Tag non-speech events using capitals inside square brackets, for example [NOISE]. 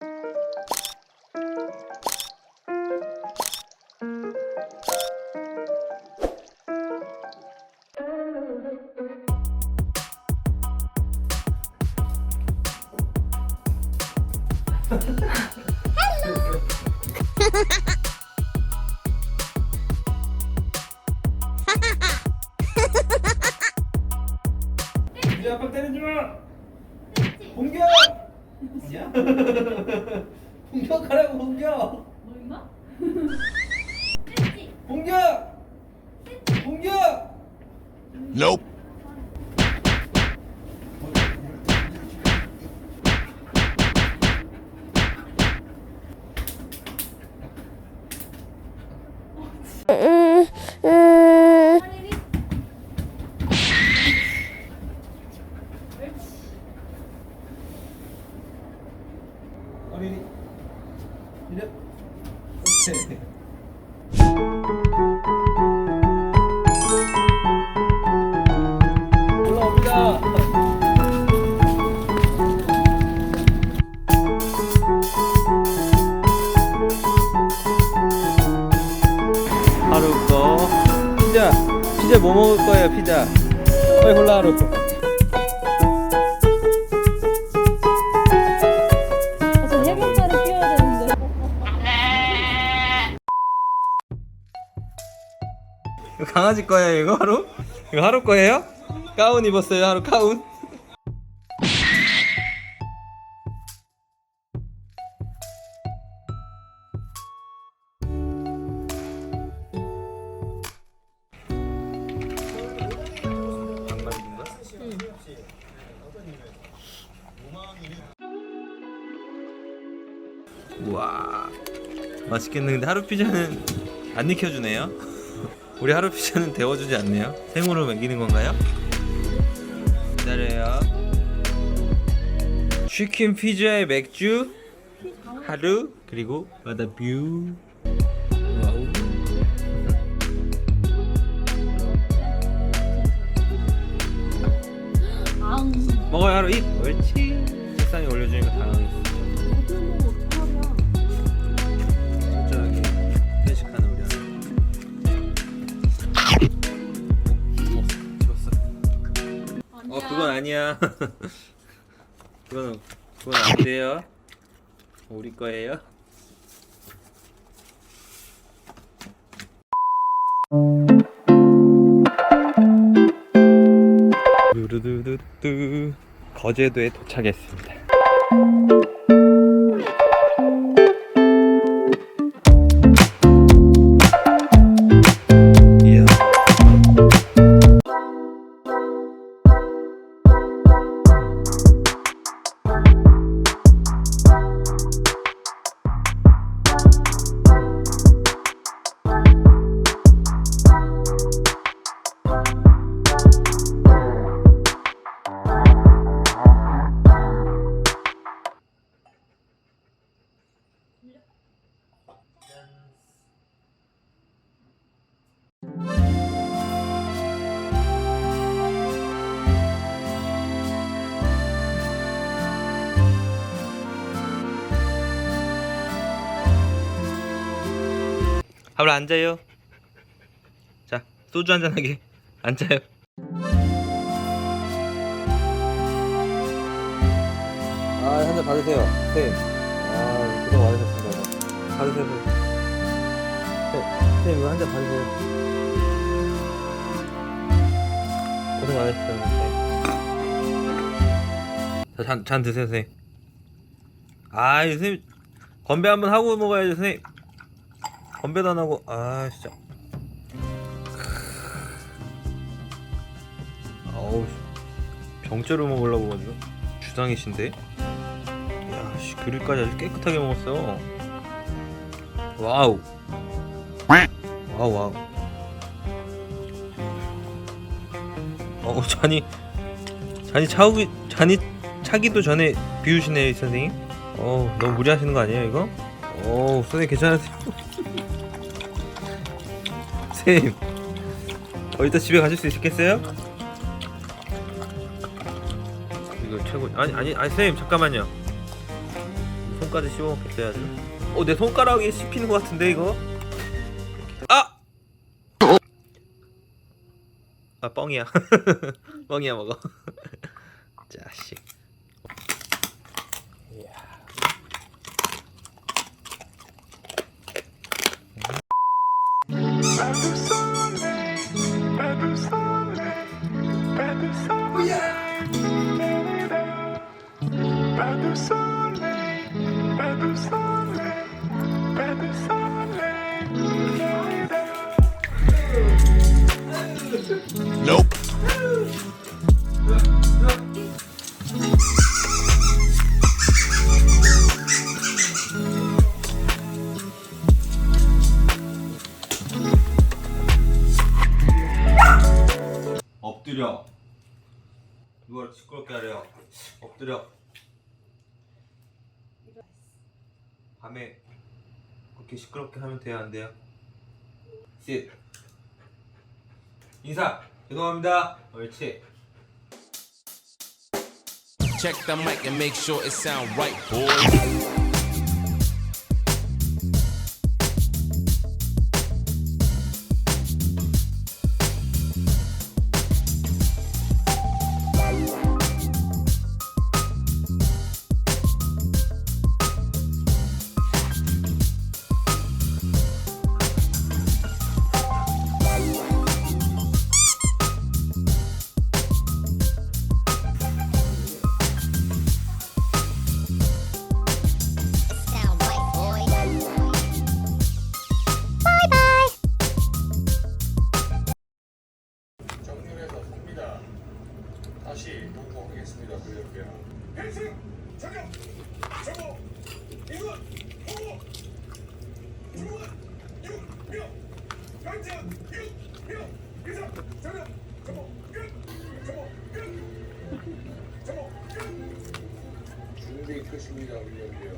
이 [LAUGHS] 아니야? [LAUGHS] 공격하라고 공격. 뭐 임마? 공격. 공격. Nope. 이래. 오케이. 올라옵니다. 하루 거 피자 피자 뭐 먹을 거예요 피자 빨리 골라 하루 아, 강아지 거예요 이거 하루? 이거 하루 거예요? 가운 입었어요 하루 가운? 우와 맛있겠네 근데 하루 피자는 안 익혀주네요 우리 하루 피자는 데워주지 않네요. 생으로 먹이는 건가요? 기다려요. 치킨 피자에 맥주 하루 그리고 바다 뷰. 와우. 앙. 먹어요 하루. 입. 옳지. 책상에 올려주니까 당 그건 아니야. [LAUGHS] 그건 그건 안 돼요. 우리 거예요. 두두두두 거제도에 도착했습니다. 하루 앉아요. 자, 소주 한잔 하게. 앉아요. 아, 한 잔 받으세요. 네. 아, 고생 많으셨습니다. 받으세요. 네, 선생님, 이거 한 잔 받으세요. 고생 많으셨습니다. 자, 잔, 잔 드세요, 선생님. 아, 선생님. 건배 한번 하고 먹어야죠, 선생님. 건배도 안 하고 아 진짜. 아우 병째로 먹으려고 가지고 주상이신데? 야씨 그릇까지 아주 깨끗하게 먹었어 와우. 와우 와우. 어 잔이 잔이 차기 잔이 차기도 전에 비우시네 선생님. 어 너무 무리하시는 거 아니에요 이거? 어 선생님 괜찮으세요? 선생님 어 이따 집에 가실 수 있겠어요? 이거 최고 아니 아니 아니 선생님 잠깐만요 손 손까지 씹어먹겠어야지. 어, 내 손가락이 씹히는 것 같은데 이거? 아! 아 뻥이야. [LAUGHS] 뻥이야 먹어. [LAUGHS] 자식. Pas Nope. 엎드려. 이걸 시끄럽게 하래요. 엎드려. 밤에 그렇게 시끄럽게 하면 돼요, 안 돼요? sit. 인사. 죄송합니다. 옳지. Check the mic and make sure it sound right, boys. 다시 공부하겠습니다. 그럴게요. 펜싱! 정령 정보 이군! 보고 중원! 육명! 현장 육명! 이상! 정령 정보 끝! 정보 끝! 정보 끝! 준비 끝입니다. 그럴게요.